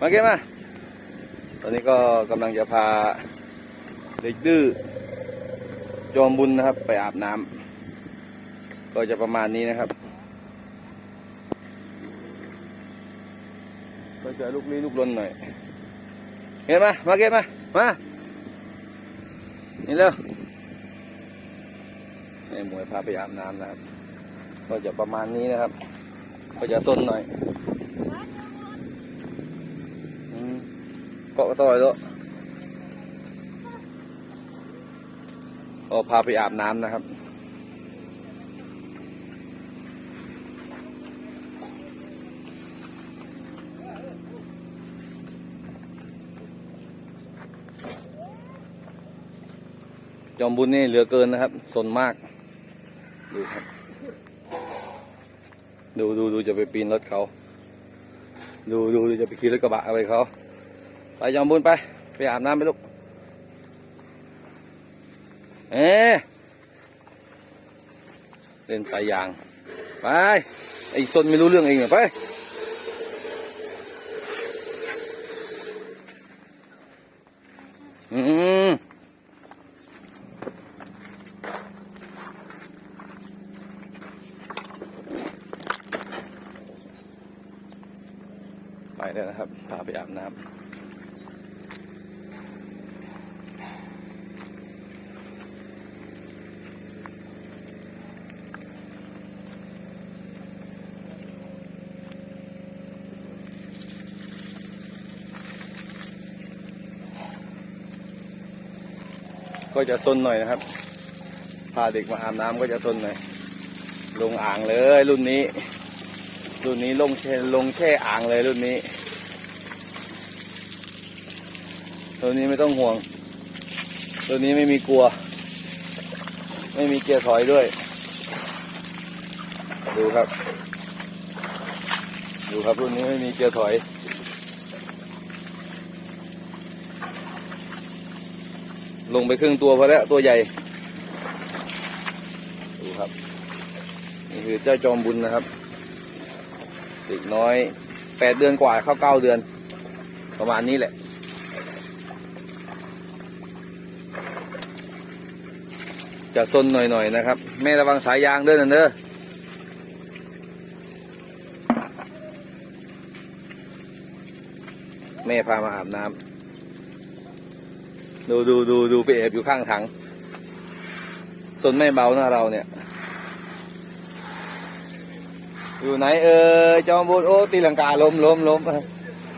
มาเก็บมาตอนนี้ก็กำลังจะพาเด็กดื้อจอมบุญนะครับ ไปอาบน้ำก็จะประมาณนี้นะครับ ก็จะลุกลี้ลุกลนหน่อย เก็บมา มาเก็บมา มานี่เร็วนี่หมวยพาไปอาบน้ำนะครับ ก็จะประมาณนี้นะครับ ก็จะซนหน่อยอืม เกาะกระต่อยแล้วก็พาไปอาบน้ำนะครับ จอมบุญนี่เหลือเกินนะครับ สนมาก ดูครับ ดูดูดูจะไปปีนรถเขา ดูดูดูจะไปขี่รถกระบะอะไรเขา ไปจอมบุญไป ไปอาบน้ำไปลูก เอ๊ะเล่นสายยาง ไป ไอ้ซนไม่รู้เรื่องเองเหรอไป อืมไปแล้วนะครับ พาไปอาบน้ำ ก็จะซนหน่อยนะครับ พาเด็กมาอาบน้ำก็จะซนหน่อย ลงอ่างเลยรุ่นนี้ รุ่นนี้ลงแช่ลงแช่อ่างเลยรุ่นนี้ ตัวนี้ไม่ต้องห่วง ตัวนี้ไม่มีกลัว ไม่มีเกียร์ถอยด้วย ดูครับ ดูครับรุ่นนี้ไม่มีเกียร์ถอย ลงไปครึ่งตัวพอแล้วตัวใหญ่ ดูครับ นี่คือเจ้าจอมบุญนะครับเด็กน้อยแปดเดือนกว่าเข้าเก้าเดือน ประมาณนี้แหละ จะซนหน่อยๆนะครับ แม่ระวังสายยางด้อนะเด้อแม่พามาอาบน้ำ ดูดูดูดูไปแอบอยู่ข้างถังซนไม่เบานะเราเนี่ย อยู่ไหนเออจอมบุญโอ้ตีลังกาล้มล้มล้ม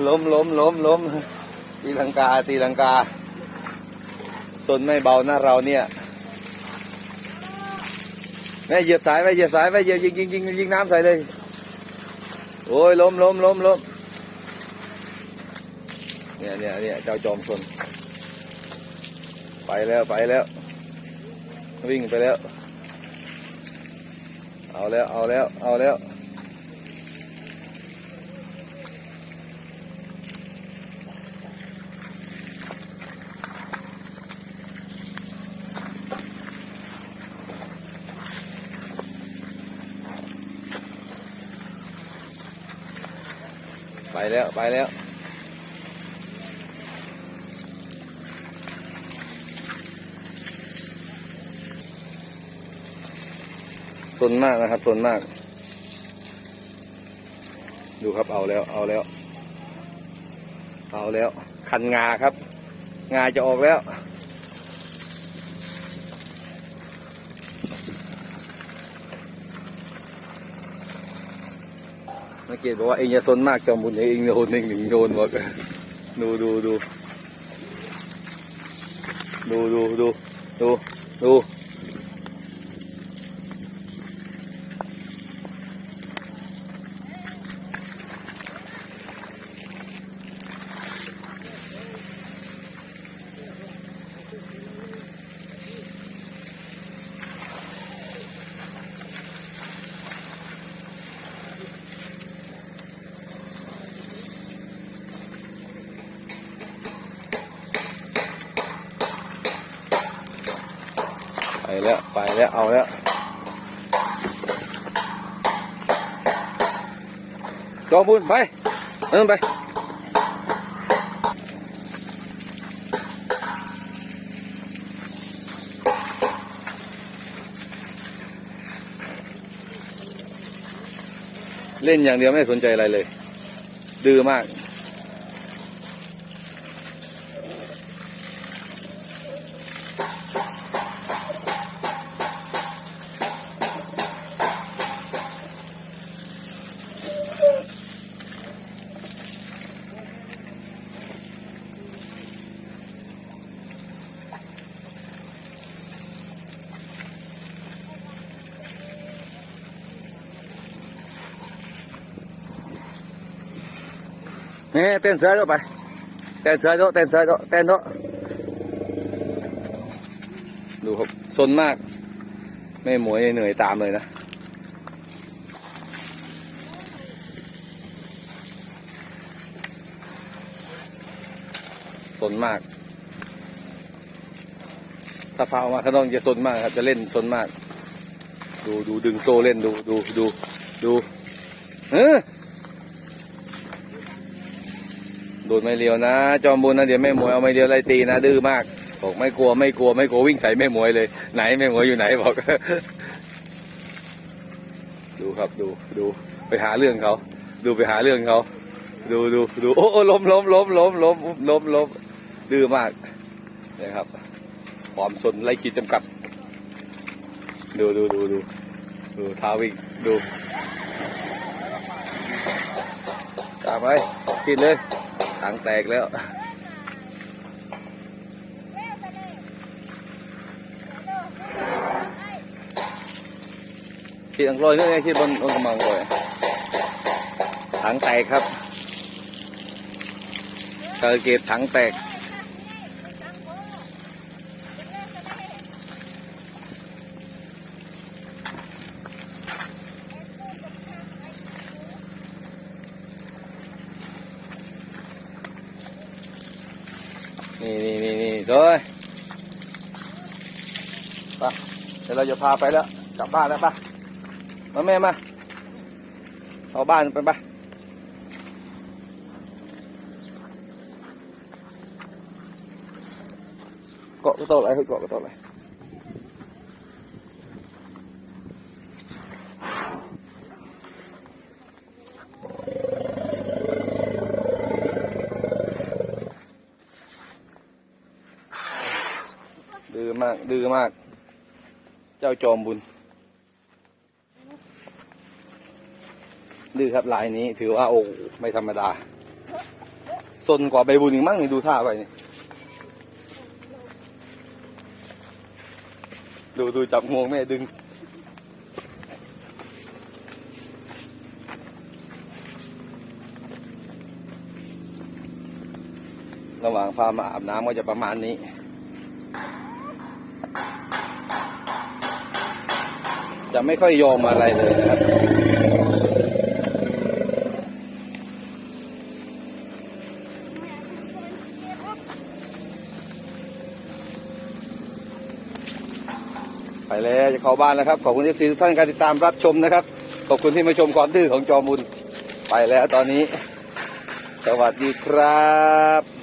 ล้มล้มล้มล้มตีลังกาตีลังกาสนไม่เบานะเราเนี่ยแม่เหยียบสายไปเหยียบสายไปเหยียบยิงยิงยิงยิงน้ำใส่เลยโอ้ยล้มล้มล้มล้มเนี่ยเนี่ยเนี่ยเจ้าจอมสน ไปแล้วไปแล้ว วิ่งไปแล้ว เอาแล้วเอาแล้วเอาแล้วไปแล้ว ไปแล้ว สนมากนะครับสนมาก ดูครับเอาแล้ว เอาแล้ว เอาแล้ว คันงาครับ งาจะออกแล้ว นักเกียรติบอกว่าเองอย่าสนมากจอมบุญเองโดนเองหนึ่งโดนบอกดูดูดูดูดูดูดูดู ไปแล้ว ไปแล้ว เอาแล้ว ลองพูนไปเอินไปเล่นอย่างเดียวไม่สนใจอะไรเลย ดื้อมาก นี่เต้นเสือด้วยไป เต้นเสือด้วยเต้นเสือด้วยเต้นด้วยดูครับสนมาก ไม่หมวยเหนื่อยตามเลยนะสนมาก ถ้าพาออกมาข้างนอกจะสนมากครับ จะเล่นสนมาก ดูดูดึงโซ่เล่นดูดูดูดูเออ โดนไม่เลียวนะ จอมบุญนะเดี๋ยวแม่หมวยเอาไม่เลียวไล่ตีนะดื้อมากบอกไม่กลัวไม่กลัวไม่กลัววิ่งใส่แม่หมวยเลย ไหนแม่หมวยอยู่ไหนบอก ดูครับดูดูไปหาเรื่องเขาดูไปหาเรื่องเขาดูดูดูโอ้ล้มล้มล้มล้มล้มล้มล้มดื้อมากนะครับความสนไล่ขีดจำกัด ดูดูดูดูดูท้าวิ่งดูตามไปกินเลย ถังแตกแล้ว ขีดอังกลอยนี่ไงขีดบนบนกำมังลอยถังแตกครับเกิดเกตถังแตก นี่นี่นี่นี่เลยไปเดี๋ยวเราจะพาไปแล้ว กลับบ้านแล้วปะมาแม่มาเอาบ้านไปปะเกาะก็โตอะไรเฮ้ยเกาะก็โตอะไร ดื้อมาก ดื้อมาก เจ้าจอมบุญ ดื้อครับลายนี้ถือว่าโอ้ไม่ธรรมดาซนกว่าใบบุญอีกมั้งนี่ดูท่าไปนี่ดูดูจับงวงแม่ดึง ระหว่างพามาอาบน้ำก็จะประมาณนี้ จะไม่ค่อยยอมอะไรเลยนะครับ ไปแล้วจะเข้าบ้านแล้วครับ ขอบคุณที่ทุกท่านการติดตามรับชมนะครับ ขอบคุณที่มาชมความดื้อของจอมุนไปแล้วตอนนี้ สวัสดีครับ